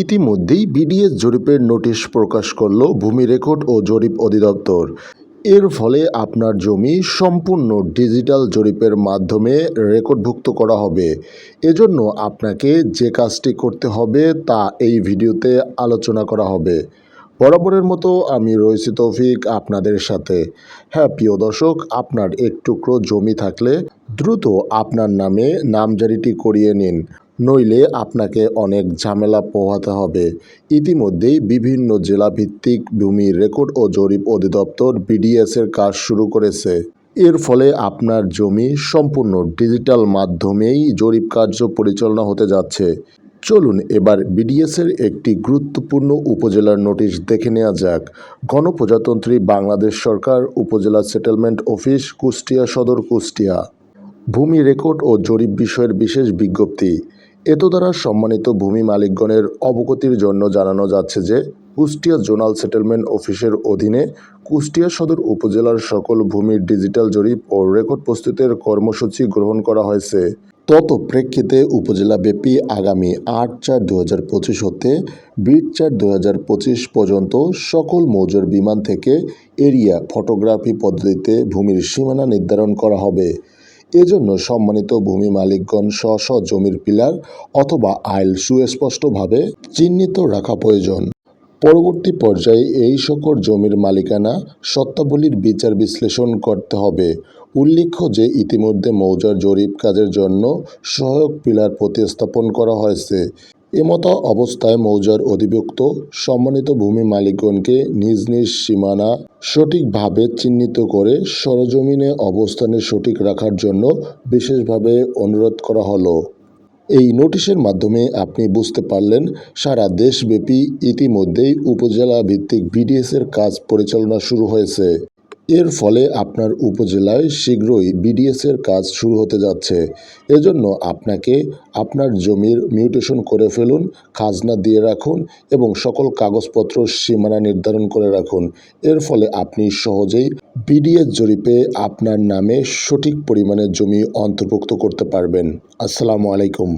ইতিমধ্যেই বিডিএস জরিপের নোটিশ প্রকাশ করল ভূমি রেকর্ড ও জরিপ অধিদপ্তর। এর ফলে আপনার জমি সম্পূর্ণ ডিজিটাল জরিপের মাধ্যমে রেকর্ডভুক্ত করা হবে। এজন্য আপনাকে যে কাজটি করতে হবে তা এই ভিডিওতে আলোচনা করা হবে। বরাবরের মতো আমি রয়েছি তৌফিক আপনাদের সাথে। হ্যাঁ প্রিয় দর্শক, আপনার এক টুকরো জমি থাকলে দ্রুত আপনার নামে নামজারিটি করিয়ে নিন। নইলে আপনাকে অনেক ঝামেলা পোহাতে হবে। ইতিমধ্যেই বিভিন্ন জেলাভিত্তিক ভূমি রেকর্ড ও জরিপ অধিদপ্তর বিডিএসের কাজ শুরু করেছে। এর ফলে আপনার জমি সম্পূর্ণ ডিজিটাল মাধ্যমেই জরিপ কার্য পরিচালনা হতে যাচ্ছে। চলুন এবার বিডিএসের একটি গুরুত্বপূর্ণ উপজেলার নোটিশ দেখে নেওয়া যাক। গণপ্রজাতন্ত্রী বাংলাদেশ সরকার, উপজেলা সেটেলমেন্ট অফিস, কুষ্টিয়া সদর কুষ্টিয়া। ভূমি রেকর্ড ও জরিপ বিষয়ের বিশেষ বিজ্ঞপ্তি। এত দ্বারা সম্মানিত ভূমি মালিকগণের অবগতির জন্য জানানো যাচ্ছে যে, কুষ্টিয়া জোনাল সেটেলমেন্ট অফিসের অধীনে কুষ্টিয়া সদর উপজেলার সকল ভূমির ডিজিটাল জরিপ ও রেকর্ড প্রস্তুতের কর্মসূচি গ্রহণ করা হয়েছে। তত প্রেক্ষিতে উপজেলাব্যাপী আগামী আট চার দু হাজার পঁচিশ হতে বিশ চার দু হাজার পঁচিশ পর্যন্ত সকল মৌজার বিমান থেকে এরিয়া ফটোগ্রাফি পদ্ধতিতে ভূমির সীমানা নির্ধারণ করা হবে। এজন্য সম্মানিত ভূমি মালিকগণ স্ব স্ব জমির পিলার অথবা আইল সুস্পষ্টভাবে চিহ্নিত রাখা প্রয়োজন। পরবর্তী পর্যায়ে এই সকল জমির মালিকানা সত্তাবলীর বিচার বিশ্লেষণ করতে হবে। উল্লেখ্য যে ইতিমধ্যে মৌজার জরিপ কাজের জন্য সহায়ক পিলার প্রতিস্থাপন করা হয়েছে। এমতো অবস্থায় মৌজার অধিভুক্ত সম্মানিত ভূমি মালিকগণকে নিজ নিজ সীমানা সঠিকভাবে চিহ্নিত করে সরজমিনে অবস্থানে সঠিক রাখার জন্য বিশেষভাবে অনুরোধ করা হলো। এই নোটিশের মাধ্যমে আপনি বুঝতে পারলেন, সারা দেশব্যাপী ইতিমধ্যেই উপজেলা ভিত্তিক বিডিএসের কাজ পরিচালনা শুরু হয়েছে। এর ফলে আপনার উপজেলায় শীঘ্রই বিডিএসের কাজ শুরু হতে যাচ্ছে। এজন্য আপনাকে আপনার জমির মিউটেশন করে ফেলুন, খাজনা দিয়ে রাখুন এবং সকল কাগজপত্র সীমানা নির্ধারণ করে রাখুন। এর ফলে আপনি সহজেই বিডিএস জরিপে আপনার নামে সঠিক পরিমাণের জমি অন্তর্ভুক্ত করতে পারবেন। আসসালামু আলাইকুম।